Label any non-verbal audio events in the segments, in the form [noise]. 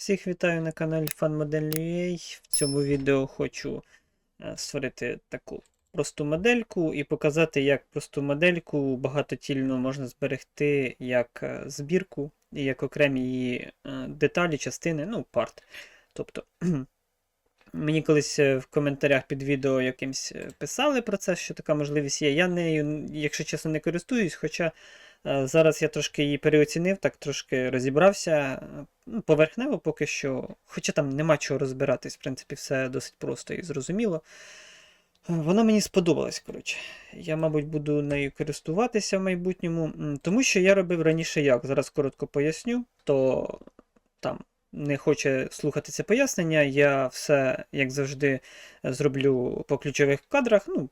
Всіх вітаю на каналі FanModel.ua. В цьому відео хочу е, створити таку просту модельку і показати, як просту модельку багатотільну можна зберегти як е, збірку і як окремі її е, деталі, частини, ну, парт. Тобто, [clears throat] мені колись в коментарях під відео якимсь писали про це, що така можливість є. Я нею, якщо чесно, не користуюсь, хоча. Е, Зараз я трошки її переоцінив, так трошки розібрався. е, Ну, поверхнево поки що, хоча там нема чого розбиратись, в принципі, все досить просто і зрозуміло. Е, Вона мені сподобалась, коротше. Я, мабуть, буду нею користуватися в майбутньому, тому що я робив раніше як. Зараз коротко поясню, то там не хоче слухати це пояснення. Я все, як завжди, зроблю по ключових кадрах. Ну,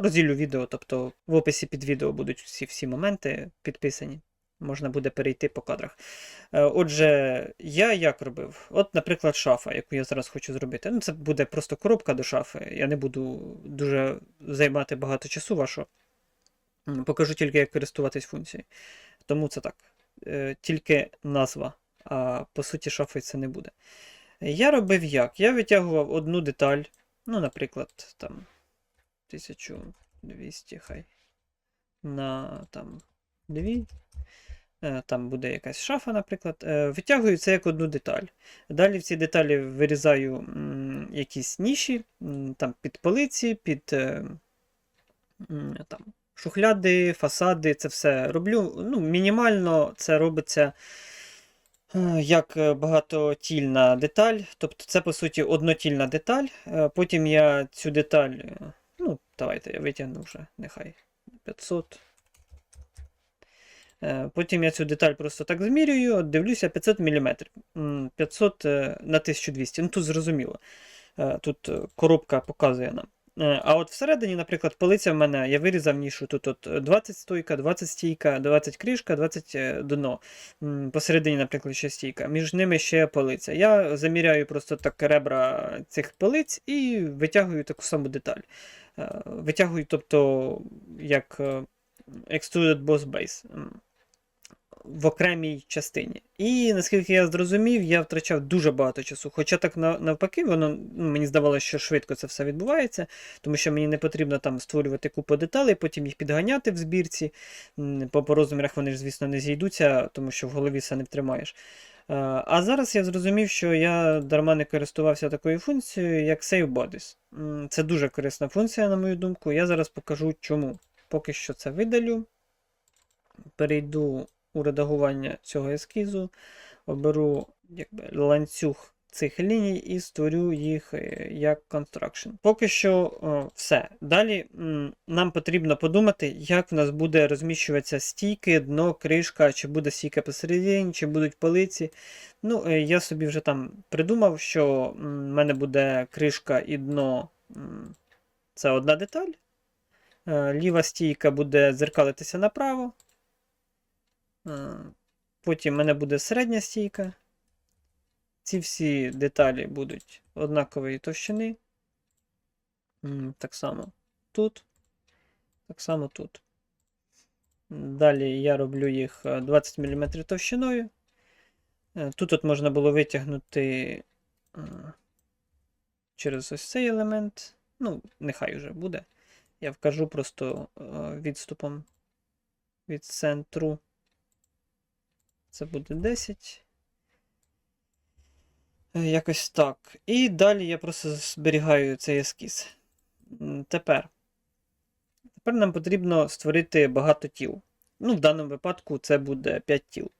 розділю відео, тобто в описі під відео будуть всі всі моменти підписані. Можна буде перейти по кадрах. Е, Отже, я як робив? От, наприклад, шафа, яку я зараз хочу зробити. Ну, це буде просто коробка до шафи. Я не буду дуже займати багато часу вашого. Покажу тільки, як користуватись функцією. Тому це так. Е, Тільки назва, а по суті, шафи це не буде. Я робив як? Я витягував одну деталь, ну, наприклад, там 1200 хай. На там 2. Е, Там буде якась шафа, наприклад. Е, Витягую це як одну деталь. Далі в ці деталі вирізаю якісь ніші, там під полиці, під е, там, шухляди, фасади, це все роблю. Ну, Мінімально це робиться як багатотільна деталь. Тобто це, по суті, однотільна деталь. Потім я цю деталь. Давайте я витягну вже, нехай 500. Е, Потім я цю деталь просто так змірюю, дивлюся 500 мм. 500 е, на 1200. Ну тут зрозуміло. Е, Тут е, коробка показує нам. Е, А от всередині, наприклад, полиця в мене, я вирізав нішу. Тут от 20 стойка, 20 стійка, 20 кришка, 20 е, дно. Посередині, наприклад, ще стійка. Між ними ще полиця. Я заміряю просто так ребра цих полиць і витягую таку саму деталь. Е, Витягую, тобто, як е, Extruded Boss Base в окремій частині. І наскільки я зрозумів, я втрачав дуже багато часу. Хоча так навпаки, воно ну, мені здавалося, що швидко це все відбувається, тому що мені не потрібно там створювати купу деталей, потім їх підганяти в збірці. По, по розмірах вони ж, звісно, не зійдуться, тому що в голові все не втримаєш. Е, А зараз я зрозумів, що я дарма не користувався такою функцією, як Save Bodies. Це дуже корисна функція, на мою думку. Я зараз покажу чому. Поки що це видалю. Перейду у редагування цього ескізу, оберу якби, ланцюг цих ліній і створю їх е, як construction. Поки що все. Далі нам потрібно подумати, як в нас буде розміщуватися стійки, дно, кришка, чи буде стійка посередині, чи будуть полиці. Ну, е, я собі вже там придумав, що в мене буде кришка і дно. Це одна деталь. Е, Ліва стійка буде дзеркалитися направо. Е, Потім в мене буде середня стійка. Ці всі деталі будуть однакової товщини. Так само тут. Так само тут. Далі я роблю їх е, 20 мм товщиною. Е, Тут от можна було витягнути е, через ось цей елемент. Ну, нехай вже буде. Я вкажу просто е, відступом від центру. Це буде 10. Е, Якось так. І далі я просто зберігаю цей ескіз. Тепер. Тепер нам потрібно створити багато тіл. Ну, в даному випадку це буде 5 тіл.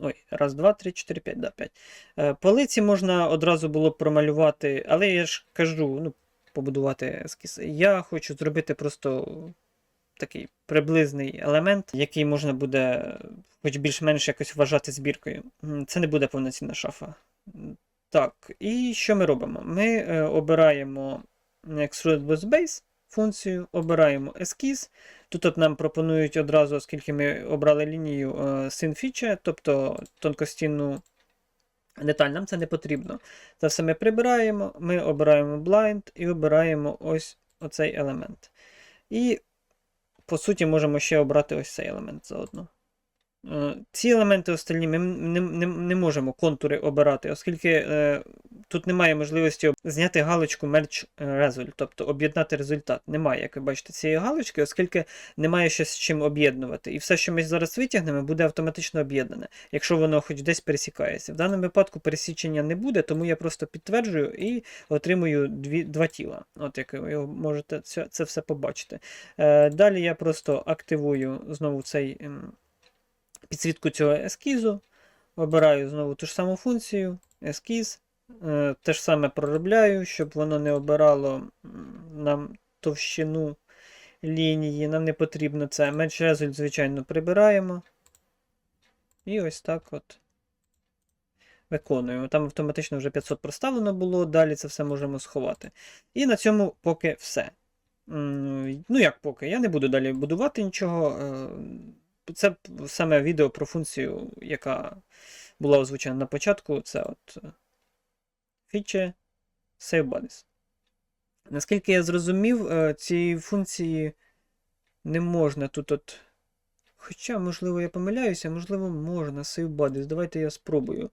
Ой, раз, два, три, чотири, п'ять, да, п'ять. Е, Полиці можна одразу було б промалювати, але я ж кажу, ну, побудувати ескіз. Я хочу зробити просто такий приблизний елемент, який можна буде хоч більш-менш якось вважати збіркою. Це не буде повноцінна шафа. Так, і що ми робимо? Ми е, обираємо Extrude with Base функцію, обираємо ескіз. Тут от нам пропонують одразу, оскільки ми обрали лінію е, Feature, тобто тонкостінну деталь, нам це не потрібно. Це все ми прибираємо, ми обираємо Blind і обираємо ось оцей елемент. І, по суті, можемо ще обрати ось цей елемент заодно. Е, Ці елементи остальні ми не, не, не можемо контури обирати, оскільки е, тут немає можливості зняти галочку Merge Result, тобто об'єднати результат. Немає, як ви бачите, цієї галочки, оскільки немає щось з чим об'єднувати. І все, що ми зараз витягнемо, буде автоматично об'єднане, якщо воно хоч десь пересікається. В даному випадку пересічення не буде, тому я просто підтверджую і отримую дві, два тіла. От як ви можете це, це все побачити. Е, далі я просто активую знову цей. ем, підсвітку цього ескізу. Обираю знову ту ж саму функцію, ескіз. Е, Те ж саме проробляю, щоб воно не обирало нам товщину лінії. Нам не потрібно це. Менш результ, звичайно, прибираємо. І ось так от виконуємо. Там автоматично вже 500 проставлено було, далі це все можемо сховати. І на цьому поки все. Ну, як поки, я не буду далі будувати нічого. е, Це саме відео про функцію, яка була озвучена на початку. Це от е, фіче SaveBodies. Наскільки я зрозумів, е, цієї функції не можна тут от. Хоча, можливо, я помиляюся, можливо, можна SaveBodies. Давайте я спробую.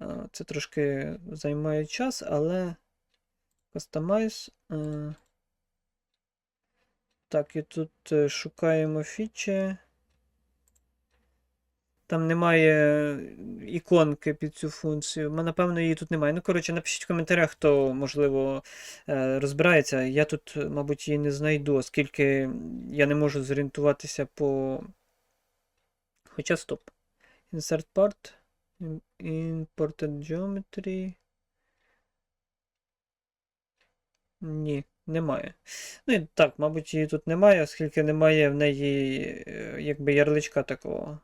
Е, Це трошки займає час, але Customize. е, Так, і тут шукаємо фічі. Там немає іконки під цю функцію. М, Напевно, її тут немає. Ну, коротше, напишіть в коментарях, хто, можливо, е, розбирається. Я тут, мабуть, її не знайду, оскільки я не можу зорієнтуватися по. Хоча стоп. Insert part. Imported geometry. Ні, немає. Ну і так, мабуть, її тут немає, оскільки немає в неї е, якби ярличка такого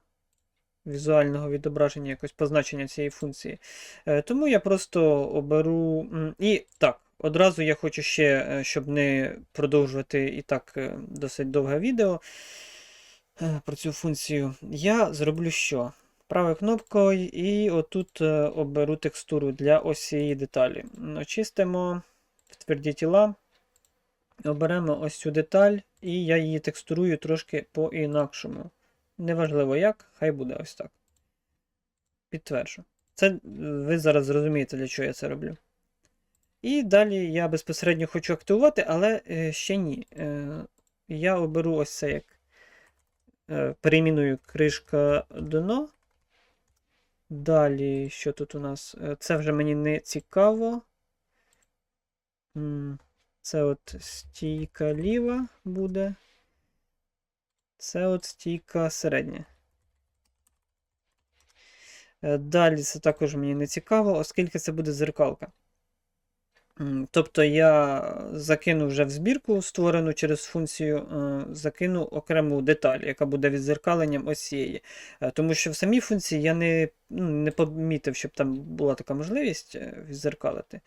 візуального відображення, якось позначення цієї функції. Е, Тому я просто оберу. І так, одразу я хочу ще, е, щоб не продовжувати і так е, досить довге відео про цю функцію. Я зроблю що? Правою кнопкою і отут оберу текстуру для ось цієї деталі. Очистимо в тверді тіла. Оберемо ось цю деталь, і я її текстурую трошки по-інакшому. Неважливо як, хай буде ось так. Підтверджу. Це е, ви зараз зрозумієте, для чого я це роблю. І далі я безпосередньо хочу активувати, але е, ще ні. Е, я оберу ось це як перейменую кришка дно. Далі, що тут у нас? Це вже мені не цікаво. Це от стійка ліва буде. Це от стійка середня. Е, Далі це також мені не цікаво, оскільки це буде зеркалка. Тобто я закину вже в збірку, створену через функцію, е, закину окрему деталь, яка буде відзеркаленням ось цієї. Е, Тому що в самій функції я не, ну, не помітив, щоб там була така можливість відзеркалити.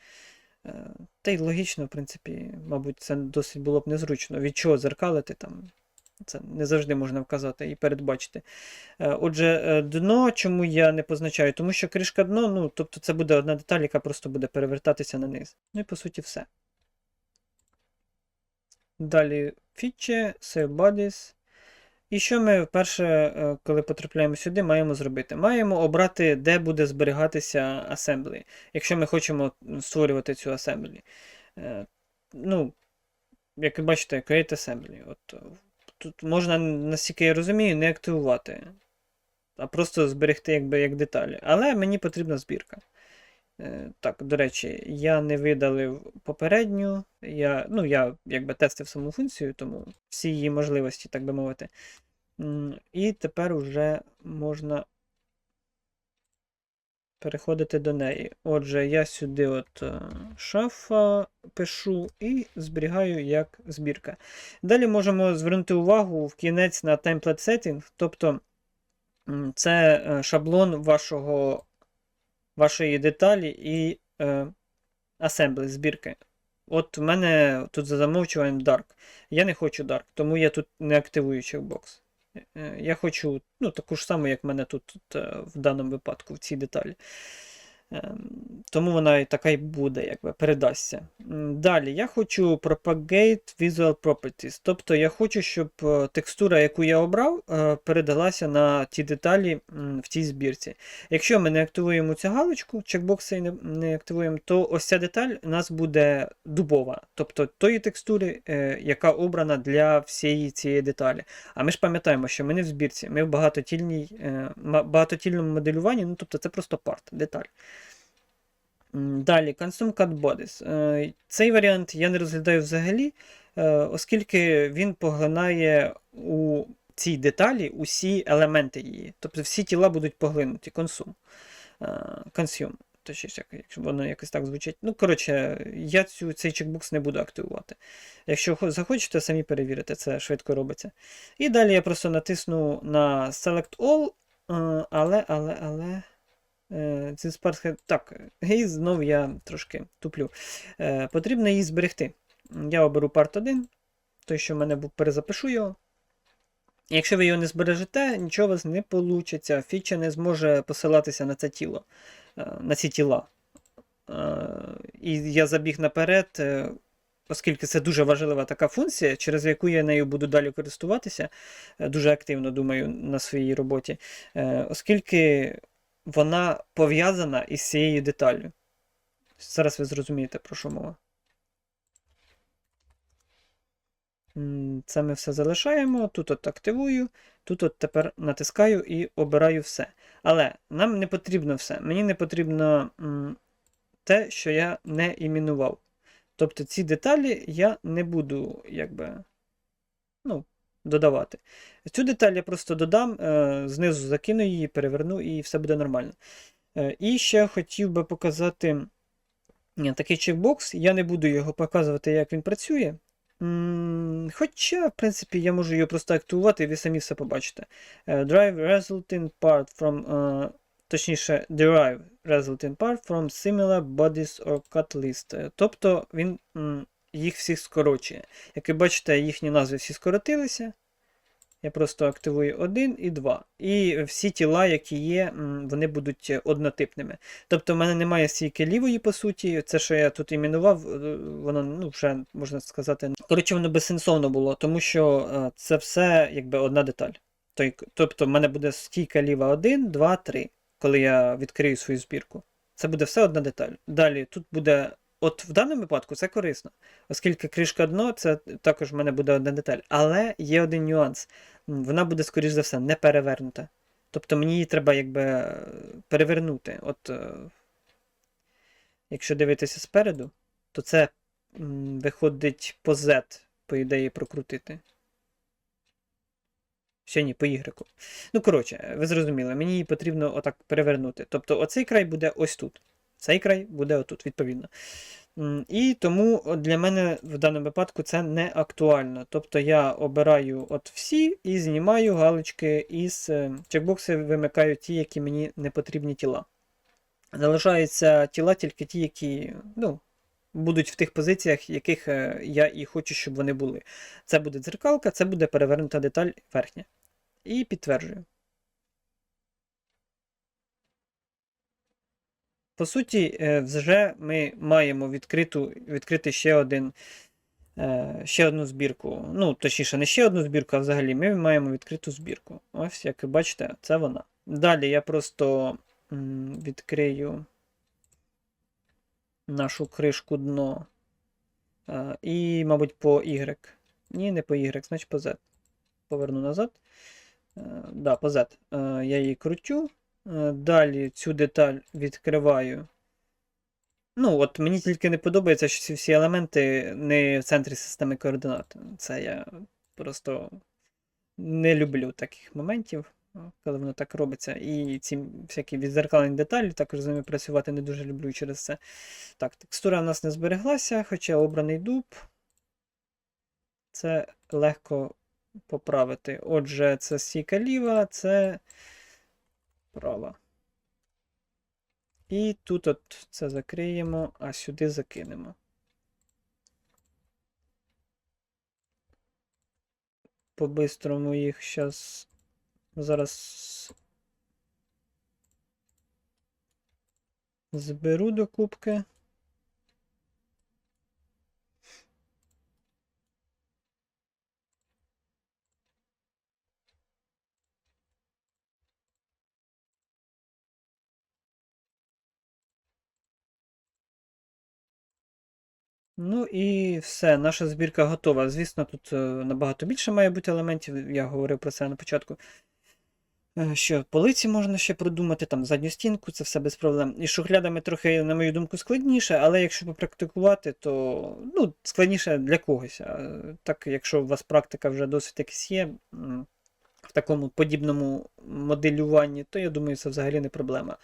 Та й логічно, в принципі, мабуть, це досить було б незручно. Від чого зеркалити там. Це не завжди можна вказати і передбачити. Е, Отже, е, дно, чому я не позначаю? Тому що кришка дно, ну, тобто це буде одна деталь, яка просто буде перевертатися на низ. Ну і по суті все. Далі фічі, save bodies. І що ми вперше, е, коли потрапляємо сюди, маємо зробити? Маємо обрати, де буде зберігатися асемблі, якщо ми хочемо створювати цю асемблі. Ну, як ви бачите, create assembly. От, тут можна, наскільки я розумію, не активувати, а просто зберегти якби, як деталі. Але мені потрібна збірка. Е, Так, до речі, я не видалив попередню. Я, ну, я якби тестив саму функцію, тому всі її можливості, так би мовити. І тепер вже можна переходити до неї. Отже, я сюди от е, шафа пишу і зберігаю як збірка. Далі можемо звернути увагу в кінець на template setting, тобто це е, шаблон вашого, вашої деталі і е, збірки. От в мене тут за замовчуванням Dark. Я не хочу Dark, тому я тут не активую чекбокс. Е, Я хочу ну, таку ж саму, як в мене тут, тут е, в даному випадку, в цій деталі. Ем, Тому вона і така й буде, якби передасться. Далі я хочу propagate visual properties. Тобто я хочу, щоб е, текстура, яку я обрав, е, передалася на ті деталі в тій збірці. Якщо ми не активуємо цю галочку, чекбокси не, не активуємо, то ось ця деталь у нас буде дубова, тобто тої текстури, е, яка обрана для всієї цієї деталі. А ми ж пам'ятаємо, що ми не в збірці, ми в багатотільній, багатотільному моделюванні, ну тобто це просто парт, деталь. Далі, Consume Cut Bodies. Е, Цей варіант я не розглядаю взагалі, е, оскільки він поглинає у цій деталі усі елементи її. Тобто всі тіла будуть поглинуті. Consume. Е, Consume. Точніше, якщо воно якось так звучить. Ну, коротше, я цю, цей чекбокс не буду активувати. Якщо захочете, самі перевірите, це швидко робиться. І далі я просто натисну на Select All, але, але, але. Е, Це спарсха... Так, і знов я трошки туплю. Е, Потрібно її зберегти. Я оберу парт 1, той, що в мене був, перезапишу його. Якщо ви його не збережете, нічого у вас не вийде. Фіча не зможе посилатися на це тіло, е, на ці тіла. І я забіг наперед, оскільки це дуже важлива така функція, через яку я нею буду далі користуватися, дуже активно думаю на своїй роботі, оскільки вона пов'язана із цією деталлю. Зараз ви зрозумієте, про що мова. Це ми все залишаємо. Тут от активую, тут от тепер натискаю і обираю все. Але нам не потрібно все. Мені не потрібно те, що я не іменував. Тобто ці деталі я не буду якби, ну, додавати. Цю деталь я просто додам, е, знизу закину її, переверну і все буде нормально. Е, І ще хотів би показати такий чекбокс. Я не буду його показувати, як він працює. Хоча, в принципі, я можу його просто активувати, і ви самі все побачите. Е, Drive resulting part from, точніше, derive resulting part from similar bodies or cut list. Тобто він їх всіх скорочує. Як ви бачите, їхні назви всі скоротилися. Я просто активую 1 і 2. І всі тіла, які є, вони будуть однотипними. Тобто в мене немає стійки лівої, по суті. Це, що я тут іменував, е, воно ну, вже можна сказати. Коротше, воно безсенсовно було, тому що е, це все якби одна деталь. Тобто, в мене буде стійка ліва 1, 2, 3, коли я відкрию свою збірку. Це буде все одна деталь. Далі тут буде. От в даному випадку це корисно, оскільки кришка дно, це також в мене буде одна деталь. Але є один нюанс. Вона буде, скоріш за все, не перевернута. Тобто мені її треба якби перевернути. От, е, якщо дивитися спереду, то це виходить по Z, по ідеї, прокрутити. Ще ні, по Y. Ну, коротше, ви зрозуміли, мені її потрібно отак перевернути. Тобто оцей край буде ось тут. Цей край буде отут, відповідно. І тому для мене в даному випадку це не актуально. Тобто я обираю от всі і знімаю галочки із е, чекбокси, вимикаю ті, які мені не потрібні тіла. Залишаються тіла тільки ті, які ну, будуть в тих позиціях, яких е, я і хочу, щоб вони були. Це буде дзеркалка, це буде перевернута деталь верхня. І підтверджую. По суті, е, вже ми маємо відкриту, відкрити ще один. е, Ще одну збірку. Ну, точніше, не ще одну збірку, а взагалі ми маємо відкриту збірку. Ось, як ви бачите, це вона. Далі я просто відкрию нашу кришку дно. І, мабуть, по Y. Ні, не по Y, значить по Z. Поверну назад. Е, Да, по Z. Я її кручу. Е, Далі цю деталь відкриваю. Ну, от мені тільки не подобається, що ці всі елементи не в центрі системи координат. Це я просто не люблю таких моментів, коли воно так робиться. І ці всякі відзеркалені деталі також з ними працювати не дуже люблю через це. Так, текстура в нас не збереглася, хоча обраний дуб. Це легко поправити. Отже, це стійка ліва, це права. І тут от це закриємо, а сюди закинемо. По-бистрому їх щас зараз. зберу до кубки. Ну і все, наша збірка готова. Звісно, тут е, набагато більше має бути елементів, я говорив про це на початку. Е, Що полиці можна ще продумати, там задню стінку, це все без проблем. І шухлядами трохи, на мою думку, складніше, але якщо попрактикувати, то ну, складніше для когось. А Так, якщо у вас практика вже досить якась є в такому подібному моделюванні, то я думаю, це взагалі не проблема.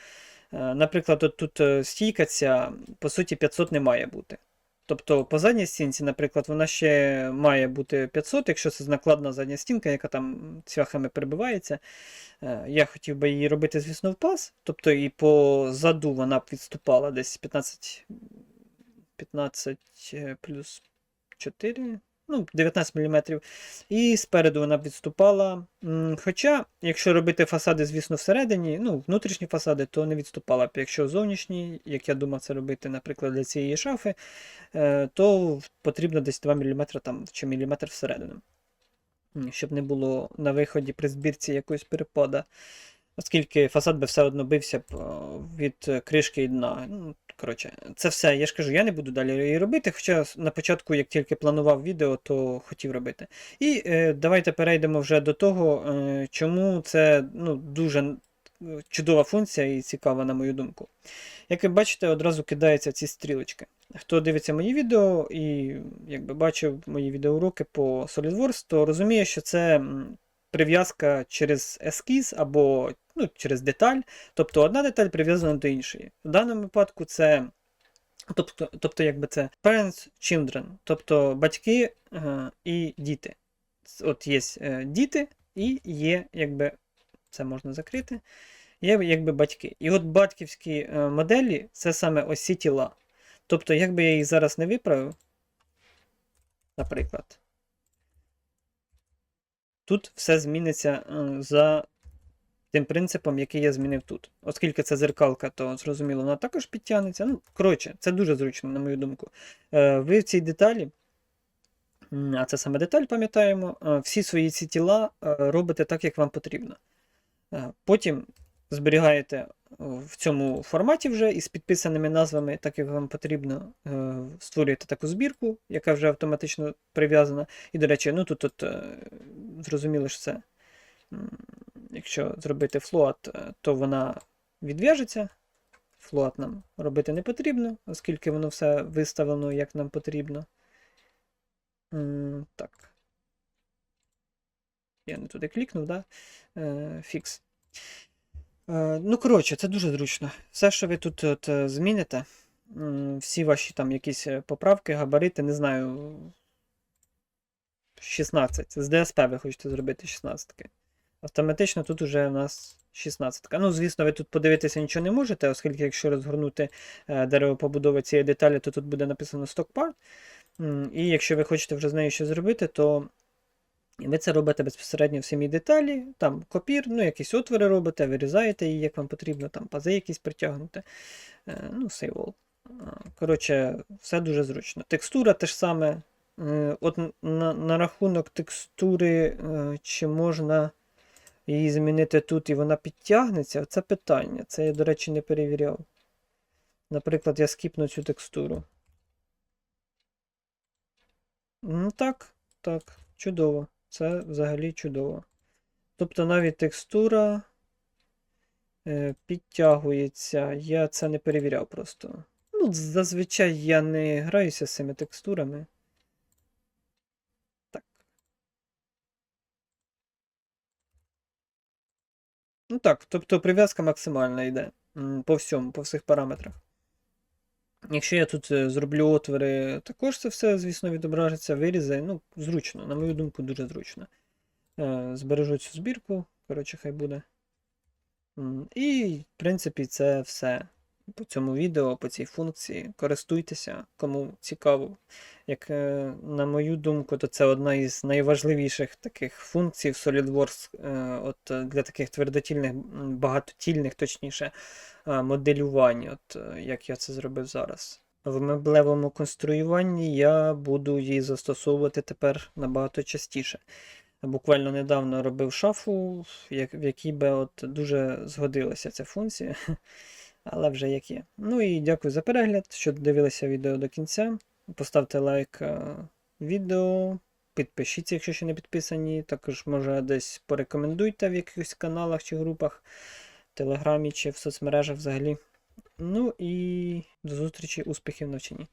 Е, Наприклад, от тут стійка ця, по суті, 500 не має бути. Тобто по задній стінці, наприклад, вона ще має бути 500, якщо це накладна задня стінка, яка там цвяхами перебивається. Е, Я хотів би її робити, звісно, в пас. Тобто і по заду вона б відступала десь 15, 15 е, плюс 4, ну, 19 мм. І спереду вона б відступала. Хоча, якщо робити фасади, звісно, всередині, ну, внутрішні фасади, то не відступала б. Якщо зовнішні, як я думав це робити, наприклад, для цієї шафи, е, то потрібно десь 2 мм там, чи міліметр всередину. Щоб не було на виході при збірці якоїсь перепада. Оскільки фасад би все одно бився е, від е, кришки і дна. Ну, коротше, це все. Я ж кажу, я не буду далі її робити. Хоча на початку, як тільки планував відео, то хотів робити. І е, давайте перейдемо вже до того, е, чому це ну, дуже чудова функція і цікава, на мою думку. Як ви бачите, одразу кидаються ці стрілочки. Хто дивиться мої відео і якби бачив мої відеоуроки по SolidWorks, то розуміє, що це прив'язка через ескіз або ну, через деталь. Тобто одна деталь прив'язана до іншої. В даному випадку це. Тобто, тобто якби це parents, children, тобто батьки е, і діти. От є е, діти і є, якби це можна закрити, є якби батьки. І от батьківські е, моделі це саме ось ці тіла. Тобто, якби я їх зараз не виправив, наприклад, тут все зміниться е, за тим принципом, який я змінив тут. Оскільки це зеркалка, то зрозуміло, вона також підтягнеться. Ну, коротше, це дуже зручно, на мою думку. Е, Ви в цій деталі, а це саме деталь, пам'ятаємо, е, всі свої ці тіла робите так, як вам потрібно. Потім зберігаєте в цьому форматі вже із підписаними назвами, так як вам потрібно, е, створюєте таку збірку, яка вже автоматично прив'язана. І, до речі, ну тут, тут е, зрозуміло, що це, якщо зробити флоат, е, то вона відв'яжеться. Флоат нам робити не потрібно, оскільки воно все виставлено як нам потрібно. Так. Я не туди клікнув, да? Е, Фікс. Е, Ну, коротше, це дуже зручно. Все, що ви тут от, е, зміните, всі ваші там якісь е, поправки, габарити, не знаю. 16. З ДСП ви хочете зробити 16. Автоматично тут уже у нас 16. Ну, звісно, ви тут подивитися нічого не можете, оскільки якщо розгорнути дерево побудови цієї деталі, то тут буде написано Stock Part. І якщо ви хочете вже з нею щось зробити, то ви це робите безпосередньо в самій деталі, там копір, ну якісь отвори робите, вирізаєте її, як вам потрібно, там пази якісь притягнути. Е, ну. А, Коротше, все дуже зручно. Текстура те ж саме. Е, От на, на рахунок текстури, е, чи можна її змінити тут і вона підтягнеться, це питання. Це я, до речі, не перевіряв. Наприклад, я скіпну цю текстуру. Ну так, так, чудово. Це взагалі чудово. Тобто навіть текстура е, підтягується. Я це не перевіряв просто. Ну, зазвичай я не граюся з цими текстурами. Так. Ну так, тобто прив'язка максимальна йде по всьому, по всіх параметрах. Якщо я тут е, зроблю отвори, також це все, звісно, відображиться, вирізи. Ну, зручно, на мою думку, дуже зручно. Е, Збережу цю збірку, коротше, хай буде. І, в принципі, це все. По цьому відео, по цій функції. Користуйтеся, кому цікаво. Як е, на мою думку, то це одна із найважливіших таких функцій в SolidWorks е, от, е, для таких твердотільних, багатотільних, точніше, моделювань, от як я це зробив зараз. В меблевому конструюванні я буду її застосовувати тепер набагато частіше. Буквально недавно робив шафу, в якій би от дуже згодилася ця функція, [laughs] але вже як є. Ну і дякую за перегляд, що дивилися відео до кінця. Поставте лайк е, відео, підпишіться, якщо ще не підписані. Також, може, десь порекомендуйте в якихось каналах чи групах, в Телеграмі чи в соцмережах взагалі. Ну і до зустрічі, успіхів навчанні.